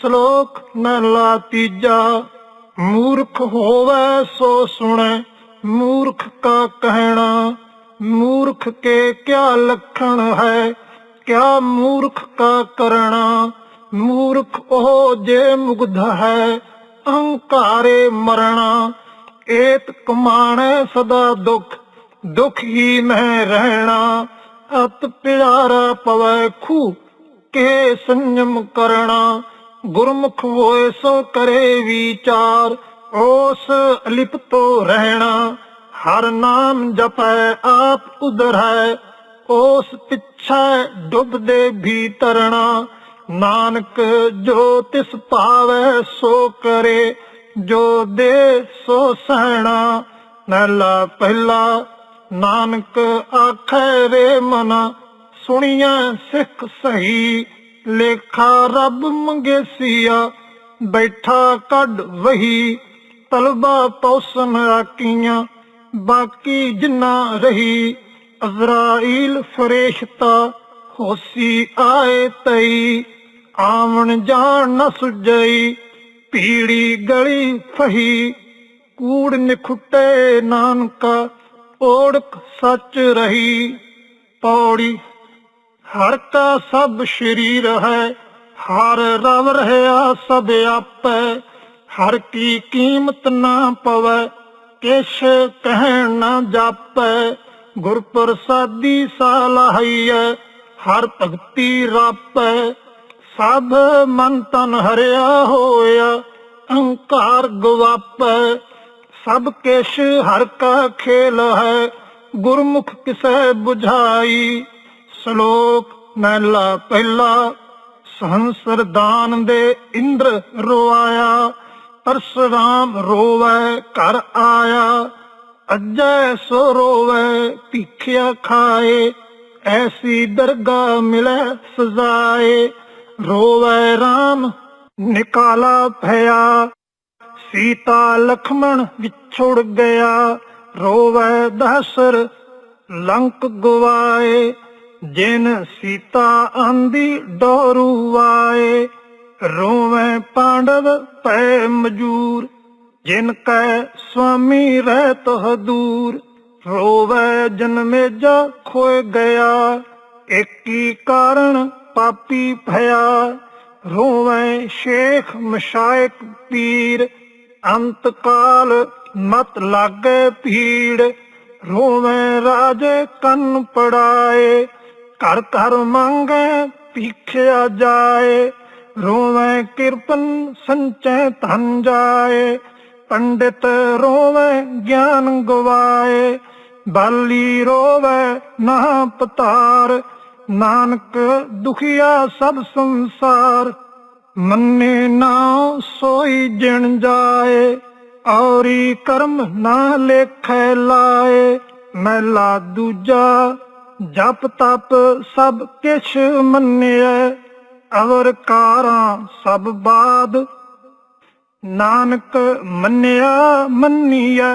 ਸ਼ਲੋਕ ਮਹਿਲਾ ਤੀਜਾ। ਮੂਰਖ ਹੋਵੇ ਸੋ ਸੁਣੈ, ਮੂਰਖ ਕਾ ਕਹਿਣਾ। ਮੂਰਖ ਕੇ ਕਿਆ ਲਖਣ ਹੈ, ਕਿਆ ਮੂਰਖ ਕਾ ਕਰਣਾ। ਮੂਰਖ ਉਹ ਜੇ ਮੁਗਧ ਹੈ, ਅਹੰਕਾਰੇ ਮਰਣਾ। ਏਤ ਕਮਾਣੈ ਸਦਾ ਦੁਖ ਦੁਖ ਹੀ ਮਹਿ ਰਹਿਣਾ। ਅਤ ਪਿਆਰਾ ਪਵੈ ਖੂ ਕੇ ਸੰਜਮ ਕਰਣਾ। ਗੁਰਮੁਖ ਹੋਏ ਸੋ ਕਰੇ ਵਿਚਾਰ ਉਸ ਲਿਪਤੋ ਰਹਿਣਾ। ਹਰ ਨਾਮ ਜਪੈ, ਆਪ ਉਦਰ ਹੈ। ਉਸ ਪਿੱਛੇ ਡੁੱਬਦੇ ਭੀਤਰਣਾ ਨਾਨਕ ਜੋ ਤਿਸ ਭਾਵੈ ਸੋ ਕਰੇ, ਜੋ ਦੇ ਸੋ ਸਹਿਣਾ। ਮਹਿਲਾ ਪਹਿਲਾ, ਨਾਨਕ ਆਖੈ ਰੇ ਮਨਾ ਸੁਣੀਆਂ ਸਿੱਖ ਸਹੀ। ਲੇਖਾ ਰੱਬ ਮੰਗੇਸੀਆ, ਬੈਠਾ ਕੱਢ ਵਹੀ ਤਲਬਾ ਪੌਸਨ ਆਕੀਆਂ, ਬਾਕੀ ਜਿੰਨਾ ਰਹੀ, ਅਜ਼ਰਾਈਲ ਫਰੇਸ਼ਤਾ, ਹੋਸੀ ਆਏ ਤਈ, ਆਵਣ ਜਾਣ ਨ ਸੁਜਈ, ਪੀੜੀ ਗਲੀ ਫਹੀ, ਕੂੜ ਨਿਖੁੱਟੇ ਨਾਨਕਾ, ਓੜਕ ਸੱਚ ਰਹੀ, ਪੌੜੀ ਹਰ ਕਾ ਸਭ ਸ਼ਰੀਰ ਹੈ, ਹਰ ਰਵ ਰਹਾ ਸਭ ਆਪੈ, ਹਰ ਕੀ ਕੀਮਤ ਨਾ ਪਵੈ, ਕਿਛ ਕਹਿਣ ਨਾ ਜਾਪੈ, ਗੁਰ ਪ੍ਰਸਾਦੀ ਸਾਲਾਹੀਐ ਹਰ ਭਗਤੀ ਰਾਪੈ। ਸਭ ਮਨ ਤਨ ਹਰਿਆ ਹੋਇਆ, ਅਹੰਕਾਰ ਗਵਾਪੈ। ਸਭ ਕੇਸ਼ ਹਰ ਕਾ ਖੇਲ ਹੈ, ਗੁਰਮੁਖ ਕਿਸੈ ਬੁਝਾਈ। ਸ਼ਲੋਕ ਮਹਿਲਾ ਪਹਿਲਾ, ਸਹੰਸਰ ਦਾਨ ਦੇ ਇੰਦਰ ਰੋਆਇਆ ਪਰਸ਼ਰਾਮ ਰੋਵੈ, ਘਰ ਆਇਆ, ਅੱਜੈ ਸੋ ਰੋਵੈ, ਭਿਖਿਆ ਖਾਏ, ਐਸੀ ਦਰਗਾ ਮਿਲੈ ਸਜ਼ਾਏ, ਰੋਵੈ RAM ਨਿਕਾਲਾ ਭਇਆ, ਸੀਤਾ ਲਖਮਣ ਵਿਛੜ ਗਿਆ, ਰੋਵੈ ਦਸਰ ਲੰਕ ਗਵਾਏ। ਜਿਨ ਸੀਤਾ ਆਂਦੀ ਡੋਰੂ ਆਏ, ਰੋਵੇ ਪਾਂਡਵ ਪੈ ਮਜੂਰ। ਜਿਨ ਕੈ ਸੁਆਮੀ ਰਹਿਤ ਹਦੂਰ ਰੋਵੈ ਜਨਮੇਜਾ ਖੋਏ ਗਿਆ। ਏਕੀ ਕਾਰਨ ਪਾਪੀ ਭਇਆ, ਰੋਵੇ ਸ਼ੇਖ ਮਸ਼ਾਇਕ ਪੀਰ। ਅੰਤ ਕਾਲ ਮਤ ਲਾਗੇ ਭੀੜ, ਰੋਵੇਂ ਰਾਜੇ ਕੰਨ ਪੜਾਏ। ਘਰ ਘਰ ਮੰਗੇ, ਭਿਖਿਆ ਜਾਏ। ਰੋਵੇਂ ਕਿਰਪਨ ਸੰਚੈ ਧਨ ਜਾਏ। ਪੰਡਿਤ ਰੋਵੇਂ ਗਿਆਨ ਗਵਾਏ। ਬਾਲੀ ਰੋਵੇ ਨਾ ਪਤਾਰ। ਨਾਨਕ ਦੁਖੀਆ ਸਭ ਸੰਸਾਰ। ਮੰਨੇ ਨਾ ਸੋਈ ਜਿਣ ਜਾਏ। ਔਰੀ ਕਰਮ ਨਾ ਲੇਖੈ ਲਾਏ। ਮਹਿਲਾ ਦੂਜਾ ਜਪ ਤਪ ਸਭ ਕਿਛ ਮੰਨਿਐ, ਅਵਰ ਕਾਰਾਂ ਸਭ ਬਾਦ। ਨਾਨਕ ਮੰਨਿਆ ਮੰਨੀਐ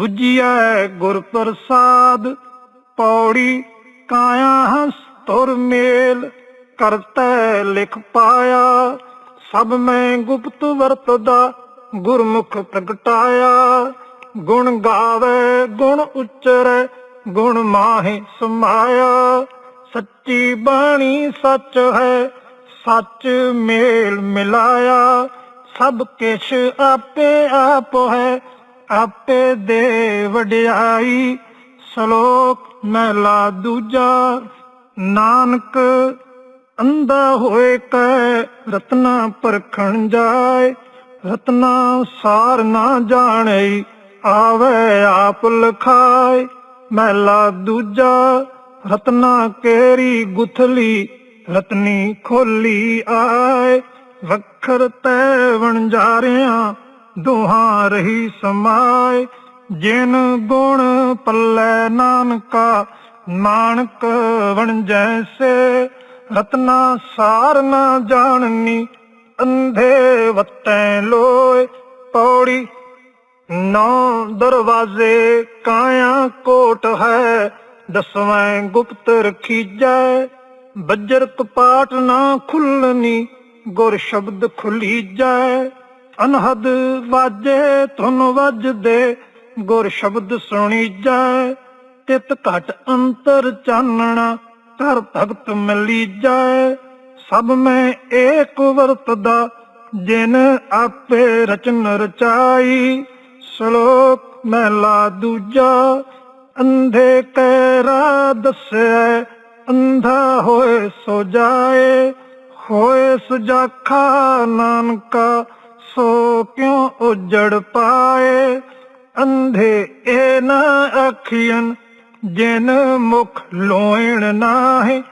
부ਜੀਐ ਗੁਰ ਪ੍ਰਸਾਦ। ਪੌੜੀ ਕਾਇਆ ਹੰਸ ਤੁਰ ਮੇਲ, ਕਰਤੈ ਲਿਖ ਪਾਇਆ। ਸਭ ਮੈਂ ਗੁਪਤ ਵਰਤਦਾ, ਗੁਰਮੁਖ ਪ੍ਰਗਟਾਇਆ। ਗੁਣ ਗਾਵੇ, ਗੁਣ ਉਚਰੈ ਗੁਣ ਮਾਹੇ ਸਮਾਇਆ, ਸੱਚੀ ਬਾਣੀ ਸੱਚ ਹੈ, ਸੱਚ ਮੇਲ ਮਿਲਾਇਆ। ਸਭ ਕਿਛ ਆਪੇ ਆਪ ਹੈ, ਆਪੇ ਦੇ ਵਡਿਆਈ। ਸ਼ਲੋਕ ਮਹਿਲਾ ਦੂਜਾ, ਨਾਨਕ ਅੰਦਾ ਹੋਏ ਕੈ ਰਤਨਾ ਪਰਖਣ ਜਾਏ। ਰਤਨਾ ਸਾਰ ਨਾ ਜਾਣਈ ਆਵੇ ਆਪ ਲਖਾਏ। ਮਹਿਲਾ ਦੂਜਾ, ਰਤਨਾ ਕੇਰੀ ਗੁਥਲੀ, ਰਤਨੀ ਖੋਲੀ ਆਏ, ਵਖਰ ਤੈ ਵਣਜਾਰਿਆਂ ਦੋਹਾਂ ਰਹੀ ਸਮਾਏ। ਜਿਨ ਗੁਣ ਪੱਲੇ ਨਾਨਕਾ ਮਾਨਕ ਵਣ ਜੈਸੇ। ਰਤਨਾ ਸਾਰ ਨਾ ਜਾਣਨੀ, ਅੰਧੇ ਵਤੈ ਲੋਏ, ਪੌੜੀ ਨੌ ਦਰਵਾਜ਼ੇ ਕਾਇਆ ਕੋਟ ਹੈ, ਦਸਵੇਂ ਗੁਪਤ ਰਖੀਜੈ। ਬੱਜਰ ਕਪਾਟ ਨਾ ਖੁੱਲਣੀ ਗੁਰ ਸ਼ਬਦ ਖੁੱਲੀ ਜਾਏ ਅਨਹਦ ਵਾਜੇ ਧੁਨ ਵੱਜਦੇ, ਗੁਰ ਸ਼ਬਦ ਸੁਣੀ ਜਾਏ ਤਿਤ ਘਟ ਅੰਤਰ ਚਾਨਣਾ ਕਰ ਭਗਤ ਮਿਲੀ ਜਾਏ ਸਭ ਮੈਂ ਏਕ ਵਰਤਦਾ, ਜਿਨ ਆਪੇ ਰਚਨ ਰਚਾਈ। ਸ਼ਲੋਕ ਮਹਿਲਾ ਦੂਜਾ, ਅੰਧੇ ਕੈ ਰਾਹ ਦੱਸੈ ਅੰਧਾ ਹੋਏ ਸੋ ਜਾਏ, ਹੋਏ ਸੁਜਾਖਾ ਨਾਨਕਾ, ਸੋ ਕਿਉ ਉਜੜ ਪਾਏ? ਅੰਧੇ ਇਹ ਨਾ ਅੱਖੀਆਂ ਜਿਨ ਮੁਖ ਲੋਇਣ ਨਾਹੀ,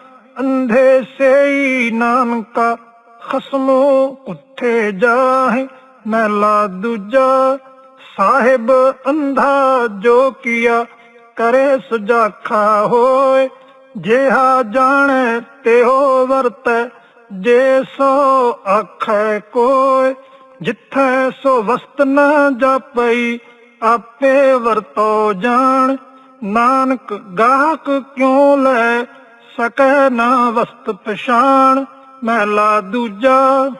ਅੰਧੇ ਸੇਈ ਨਾਨਕਾ, ਖਸਮੋ ਉੱਥੇ ਜਾਹੇ ਮਹਿਲਾ ਦੂਜਾ ਸਾਹਿਬ ਅੰਧਾ ਜੋ ਕੀਆ ਕਰੇ ਸੁਜਾਖਾ ਹੋਏ, ਜਿਹਾ ਜਾਣੈ ਤਿਹੋ ਵਰਤੈ, ਜੇ ਸੋ ਆਖੈ ਕੋਇ ਜਿੱਥੈ ਸੋ ਵਸਤ ਨ ਜਾਪਈ, ਆਪੇ ਵਰਤੋ ਜਾਣ। ਨਾਨਕ ਗਾਹਕ ਕਿਉ ਲੈ ਸਕੈ ਨਾ ਵਸਤ ਪਛਾਣ, ਮਹਿਲਾ ਦੂਜਾ,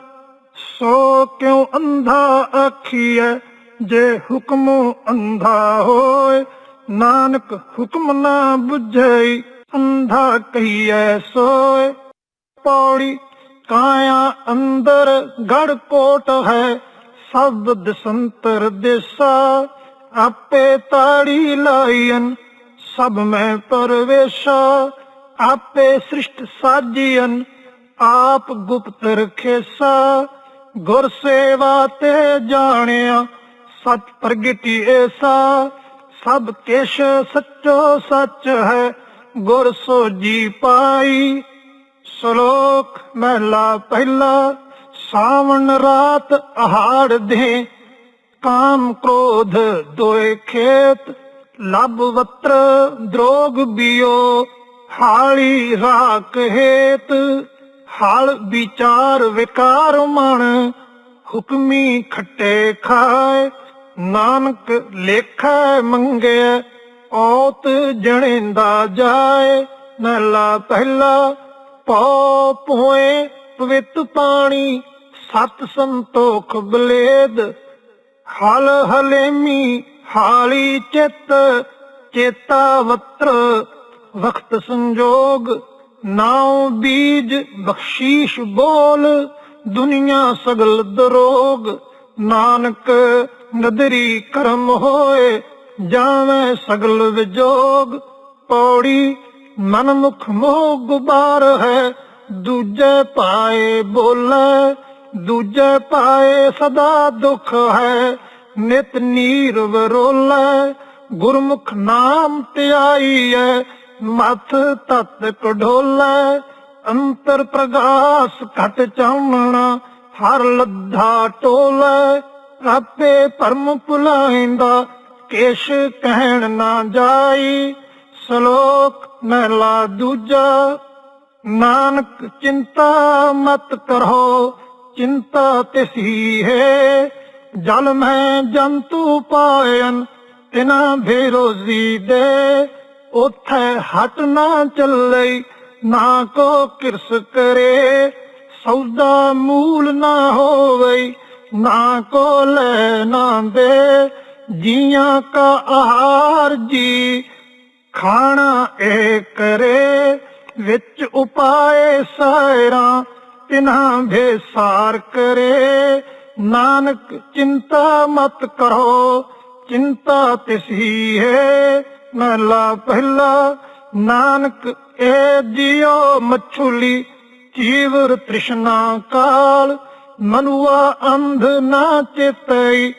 ਸੋ ਕਿਉ ਅੰਧਾ ਆਖੀਐ ਜੇ ਹੁਕਮ ਅੰਧਾ ਹੋਏ, ਨਾਨਕ ਹੁਕਮ ਨਾ ਬੁਝਈ, ਅੰਧਾ ਕਹੀਐ ਸੋਏ। ਪੌੜੀ ਕਾਇਆ ਅੰਦਰ ਗੜ ਕੋਟ ਹੈ ਸਭ ਦਸੰਤਰ ਦੇਸਾ। ਆਪੇ ਤਾੜੀ ਲਾਈਨ ਸਭ ਮੈਂ ਪਰਵੇਸ਼ਾ। ਆਪੇ ਸ੍ਰਿਸ਼ਟ ਸਾਜੀਨ ਆਪ ਗੁਪਤ ਰਖੇਸਾ। ਗੁਰ ਸੇਵਾ ਤੇ ਜਾਣਿਆ ਸਤ ਪ੍ਰਗਟੀ ਏਸਾ, ਸਭ ਕਿਛ ਸੱਚੋ ਸੱਚ ਹੈ, ਗੁਰ ਸੋਜੀ ਪਾਈ। ਸ਼ਲੋਕ ਮਹਿਲਾ ਪਹਿਲਾ, ਸਾਵਣ ਰਾਤ ਆਹਾੜ ਦੇ, ਕਾਮ ਕ੍ਰੋਧ ਦੋਏ ਖੇਤ, ਲਬ ਵਤਰ ਦਰੋਗ ਬਿਓ, ਹਾਲੀ ਰਾਖ ਹੇਤ। ਹਾਲ ਵਿਚਾਰ ਵਿਕਾਰ ਮਨ, ਹੁਕਮੀ ਖੱਟੇ ਖਾਏ। ਨਾਨਕ ਲੇਖਾ ਮੰਗਿਆ ਔਤ ਜਣੇਂਦਾ ਜਾਏ ਨਲਾ ਪਹਿਲਾ ਪਉ ਪੋਏ, ਪਵਿੱਤ ਪਾਣੀ, ਸਤ ਸੰਤੋਖ ਬਲੇਦ, ਹਲ ਹਲੇਮੀ ਹਾਲੀ ਚਿਤ, ਚੇਤਾ ਵਤਰ ਵਕਤ ਸੰਜੋਗ, ਨਾਉ ਬੀਜ ਬਖਸ਼ੀਸ਼ ਬੋਲ, ਦੁਨੀਆ ਸਗਲ ਦਰੋਗ, ਨਾਨਕ ਨਦਰੀ ਕਰਮ ਹੋਏ, ਜਾਵੇਂ ਸਗਲ ਵਿਜੋਗ। ਪੌੜੀ ਮਨ ਮੁਖ ਮੋਹ ਗੁਬਾਰ ਹੈ, ਦੂਜੇ ਪਾਏ ਬੋਲੇ, ਦੂਜੇ ਪਾਏ ਸਦਾ ਦੁਖ ਹੈ। ਨਿਤ ਨੀਰ ਵਰੋਲੇ ਗੁਰਮੁਖ ਨਾਮ ਧਿਆਈ ਹੈ, ਮਥ ਤਤ ਕਢੋਲੇ। ਅੰਤਰ ਪ੍ਰਗਾਸ ਘਟ ਚਾਨਣਾ ਹਰ ਲੱਧਾ ਟੋਲੇ। ਆਪੇ ਭਰਮ ਭੁਲਾਇਂਦਾ, ਕੇਸ਼ ਕਹਿਣ ਨਾ ਜਾਈ, ਸ਼ਲੋਕ ਮਹਿਲਾ ਦੂਜਾ, ਨਾਨਕ ਚਿੰਤਾ ਮਤ ਕਰੋ, ਚਿੰਤਾ ਤਿਸੀ ਹੈ ਜਲ ਮੈਂ ਜੰਤੂ ਪਾਇਨ, ਤਿਨਾ ਬੇਰੋਜ਼ੀ ਦੇ, ਉਥੇ ਹਟ ਨਾ ਚੱਲੇ ਨਾ ਕੋ ਕਿਰਸ ਕਰੇ, ਸੌਦਾ ਮੂਲ ਨਾ ਹੋਵੇ ਨਾ ਕੋ ਲੈ ਨਾ ਦੇ, ਜੀਆਂ ਕਾ ਆਹਾਰ ਜੀ। ਖਾਣਾ ਏ ਕਰੇ ਵਿੱਚ ਉਪਾਏ ਸਾਇਰਾ ਤਿਨਾਂ ਭੇਸਾਰ ਕਰੇ। ਨਾਨਕ, ਚਿੰਤਾ ਮਤ ਕਰੋ, ਚਿੰਤਾ ਤਿਸੀ ਹੈ ਮਹਲਾ ਪਹਿਲਾ, ਨਾਨਕ ਏ ਜਿਉ ਮਛੁਲੀ, ਜੀਵਰ ਤ੍ਰਿਸ਼ਨਾ ਕਾਲ। ਮਨੁਆ ਅੰਧ ਨਾ ਚਿਤਈ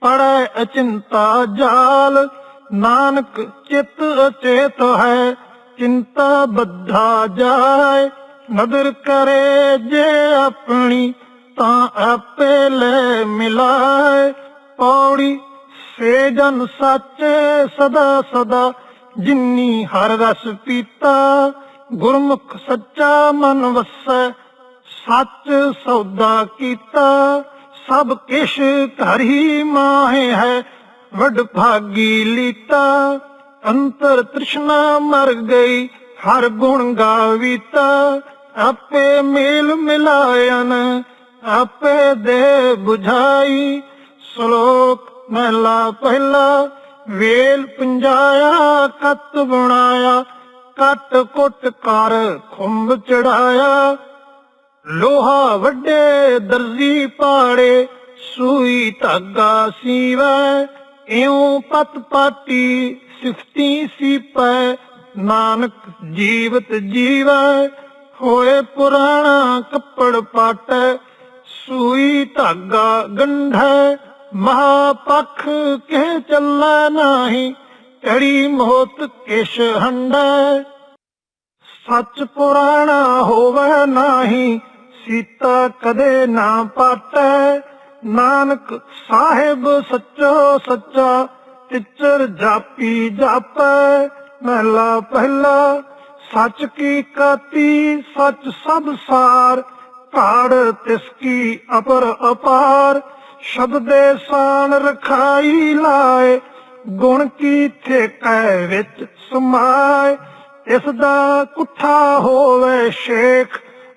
ਪੜੈ ਅਚਿੰਤਾ ਜਾਲ। ਨਾਨਕ ਚਿਤ ਅਚੇਤ ਹੈ, ਚਿੰਤਾ ਬੱਧਾ ਜਾਏ। ਨਦਰ ਕਰੇ ਜੇ ਆਪਣੀ, ਤਾਂ ਆਪੇ ਲੈ ਮਿਲਾਏ। ਪੌੜੀ ਸੇ ਜਨ ਸਾਚੇ ਸਦਾ ਸਦਾ, ਜਿਨੀ ਹਰ ਰਸ ਪੀਤਾ। ਗੁਰਮੁਖ ਸੱਚਾ ਮਨ ਵਸੈ ਸੱਚ ਸੌਦਾ ਕੀਤਾ, ਸਭ ਕਿਛ ਘਰ ਹੀ ਮਾਹੇ ਹੈ, ਵਡ ਭਾਗੀ ਲੀਤਾ। ਅੰਤਰ ਤ੍ਰਿਸ਼ਨਾ ਮਰ ਗਈ, ਹਰ ਗੁਣ ਗਾਵੀਤਾ। ਆਪੇ ਮੇਲ ਮਿਲਾਇਨ, ਆਪੇ ਦੇ 부ਝਾਈ ਸ਼ਲੋਕ ਮਹਿਲਾ ਪਹਿਲਾ, ਵੇਲ ਪੁੰਜਾਇਆ, ਕਤ ਬਣਾਇਆ, ਕੱਟ ਕੁੱਟ ਕਰ ਖੁੰਬ ਚੜਾਇਆ। ਲੋਹਾ ਵੱਡੇ ਦਰਜੀ ਪਾੜੇ, ਸੂਈ ਧਾਗਾ ਸੀਵੈ, ਇਉ ਪਤ ਪਾਟੀ ਸਿਫਤੀ ਸੀਪੈ, ਨਾਨਕ ਜੀਵਤ ਜੀਵੈ, ਹੋਏ ਪੁਰਾਣਾ ਕੱਪੜ ਪਾਟੈ, ਸੂਈ ਧਾਗਾ ਗੰਢੈ, ਮਹਾਪਖ ਕੇ ਚੱਲੈ ਨਾਹੀ ਕੜੀ ਮੋਤ ਕਿਛ ਹੰਡੈ ਸੱਚ ਪੁਰਾਣਾ ਹੋਵੇ ਨਾਹੀ ਸੀਤਾ ਕਦੇ ਨਾ ਪਾਟੈ ਨਾਨਕ ਸਾਹਿਬ ਸੱਚੋ ਸੱਚਾ ਤਿਚਰ ਜਾਪੀ ਜਾਪੈ। ਮਹਿਲਾ ਪਹਿਲਾ, ਸੱਚ ਕੀ ਕਾਤੀ, ਸੱਚ ਸਭ ਸਾਰ। ਘਾੜ ਤਿਸ ਕੀ ਅਪਰ ਅਪਾਰ। ਸ਼ਬਦੇ ਸਾਨ ਰਖਾਈ ਲਾਏ, ਗੁਣ ਕੀ ਠੇਕੈ ਵਿੱਚ ਸਮਾਏ। ਇਸ ਦਾ ਕੁੱਠਾ ਹੋਵੇ ਸ਼ੇਖ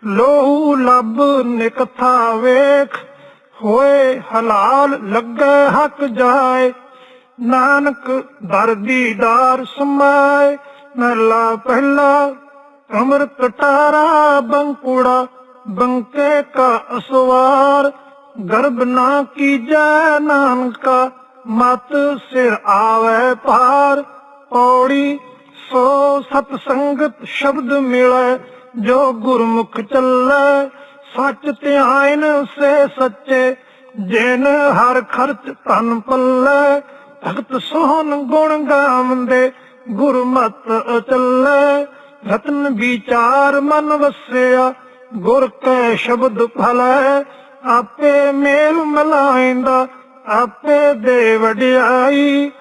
ਲੋਹੂ ਲੱਭ ਨਿਕਥਾ ਵੇਖ ਹੋਏ ਹਲਾਲ ਲੱਗੇ ਹੱਕ ਜਾਏ। ਨਾਨਕ ਦਰ ਦੀਦਾਰ ਸਮਾਏ, ਮਹਿਲਾ ਪਹਿਲਾ ਕਮਰ ਕਟਾਰਾ ਬੰਕੂੜਾ ਬੰਕੇ ਕਾ ਅਸਵਾਰ। ਗਰਬ ਨਾ ਕੀਜੈ ਨਾਨਕਾ, ਮਤ ਸਿਰ ਆਵੇ ਪਾਰ ਪੌੜੀ ਸੋ ਸਤ ਸੰਗਤ ਸ਼ਬਦ ਮਿਲੈ ਜੋ ਗੁਰਮੁਖ ਚੱਲੈ, ਸੱਚ ਧਿਆਨ ਸੇ ਸੱਚੇ। ਜਿਨ ਹਰ ਖਰਚ ਤਨ ਪੱਲੇ, ਭਗਤ ਸੋਹਣ ਗੁਣ ਗਾਵੰਦੇ ਗੁਰਮਤ ਚੱਲੈ ਰਤਨ ਵਿਚਾਰ ਮਨ ਵਸਿਆ, ਗੁਰ ਕੈ ਸ਼ਬਦ ਫਲੈ ਆਪੇ ਮੇਲ ਮਲਾਇਂਦਾ, ਆਪੇ ਦੇ ਵਡਿਆਈ।